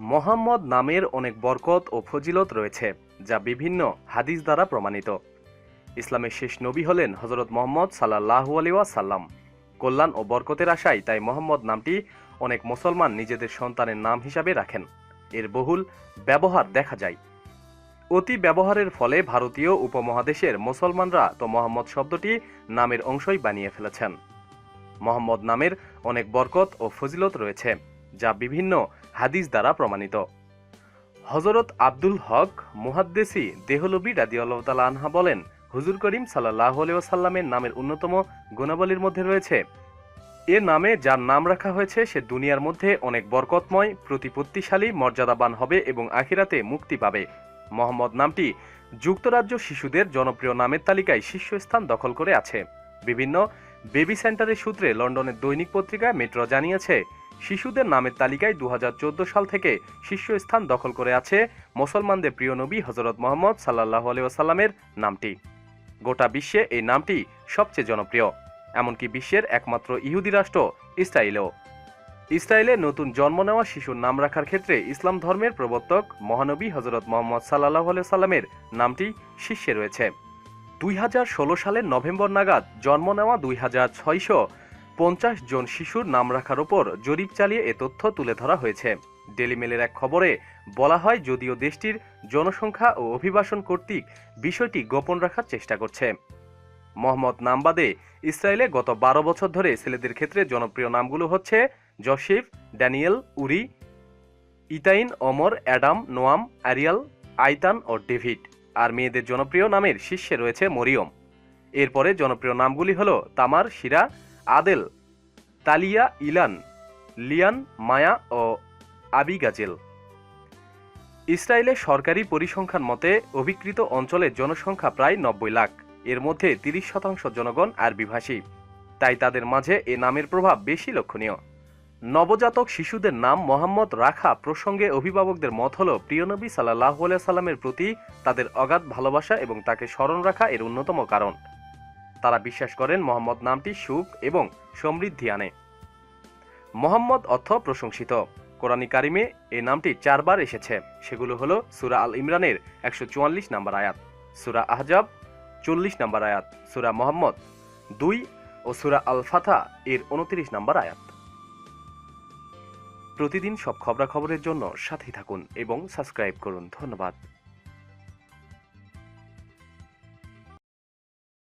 মোহাম্মদ নামের অনেক বরকত ও ফজিলত রয়েছে, যা বিভিন্ন হাদিস দ্বারা প্রমাণিত। ইসলামের শেষ নবী হলেন হজরত মোহাম্মদ সাল্লাহু সাল্লাম কল্যাণ ও বরকতের আশায় তাই মোহাম্মদ নামটি অনেক মুসলমান নিজেদের সন্তানের নাম হিসাবে রাখেন। এর বহুল ব্যবহার দেখা যায়। অতি ব্যবহারের ফলে ভারতীয় উপমহাদেশের মুসলমানরা তো মোহাম্মদ শব্দটি নামের অংশই বানিয়ে ফেলেছেন। মোহাম্মদ নামের অনেক বরকত ও ফজিলত রয়েছে, যা বিভিন্ন হাদিস দ্বারা প্রমাণিত। হজরত আব্দুল হক, মুহাদ্দেসি দেহলবি রাদিয়াল্লাহু তাআলা আনহা বলেন, হুজুর করিম সাল্লাল্লাহু আলাইহি ওয়াসাল্লামের নামের অন্যতম গুণাবলীর মধ্যে রয়েছে। এ নামে যার নাম রাখা হয়েছে, সে দুনিয়ার মধ্যে অনেক বরকতময়, প্রতিপত্তিশালী, মর্যাদাবান হবে এবং আখিরাতে মুক্তি পাবে। মোহাম্মদ নামটি যুক্তরাজ্য শিশুদের জনপ্রিয় নামের তালিকায় শীর্ষস্থান দখল করে আছে। বিভিন্ন বেবি সেন্টারের সূত্রে লন্ডনের দৈনিক পত্রিকা মেট্রো জানিয়েছে শিশুদের নামের তালিকায় দু হাজার চোদ্দ সাল থেকে শীর্ষস্থান দখল করে আছে মুসলমানদের প্রিয় নবী হজরত মোহাম্মদ সাল্লাহ আলিয়াল্লামের নামটি। গোটা বিশ্বে এই নামটি সবচেয়ে জনপ্রিয়, এমনকি বিশ্বের একমাত্র ইহুদি রাষ্ট্র ইসরায়েলেও। ইসরায়েলে নতুন জন্ম নেওয়া শিশুর নাম রাখার ক্ষেত্রে ইসলাম ধর্মের প্রবর্তক মহানবী হজরত মোহাম্মদ সাল্লাহ সাল্লামের নামটি শীর্ষে রয়েছে। দুই হাজার ষোলো সালের নভেম্বর নাগাদ জন্ম নেওয়া দুই হাজার ছয়শো পঞ্চাশ জন শিশুর নাম রাখার ওপর জরিপ চালিয়ে এ তথ্য তুলে ধরা হয়েছে। ডেলিমেলের এক খবরে বলা হয়, যদিও দেশটির জনসংখ্যা ও অভিবাসন কর্তৃক বিষয়টি গোপন রাখার চেষ্টা করছে। মোহাম্মদ নামবাদে ইসরায়েলে গত বারো বছর ধরে ছেলেদের ক্ষেত্রে জনপ্রিয় নামগুলো হচ্ছে Yosef, Daniel, Uri, ইতাইন, Omer, Adam, Noam, Ariel, Eitan ও ডেভিড। আর মেয়েদের জনপ্রিয় নামের শীর্ষে রয়েছে মরিয়ম। এরপরে জনপ্রিয় নামগুলি হল তামার, শিরা আদেল, তালিয়া, ইলান, লিয়ান, মায়া ও আবিগাজেল। ইসরায়েলের সরকারি পরিসংখ্যান মতে, অভিকৃত অঞ্চলের জনসংখ্যা প্রায় নব্বই লাখ। এর মধ্যে তিরিশ শতাংশ জনগণ আরবিভাষী তাই তাদের মাঝে এ নামের প্রভাব বেশি লক্ষণীয়। নবজাতক শিশুদের নাম মোহাম্মদ রাখা প্রসঙ্গে অভিভাবকদের মত হল প্রিয়নবী সাল্লাহ সাল্লামের প্রতি তাদের অগাধ ভালোবাসা এবং তাকে স্মরণ রাখা এর অন্যতম কারণ। তারা বিশ্বাস করেন মোহাম্মদ নামটি সুখ এবং সমৃদ্ধি আনে। মোহাম্মদ অর্থ প্রশংসিত। কোরআনী কারিমে এই নামটি চারবার এসেছে। সেগুলো হলো সুরা আল ইমরানের একশো চুয়াল্লিশ নম্বর আয়াত, সুরা আহজাব চল্লিশ নম্বর আয়াত, সুরা মোহাম্মদ দুই ও সুরা আল ফাথা এর উনত্রিশ নম্বর আয়াত। প্রতিদিন সব খবরাখবরের জন্য সাথেই থাকুন এবং সাবস্ক্রাইব করুন। ধন্যবাদ।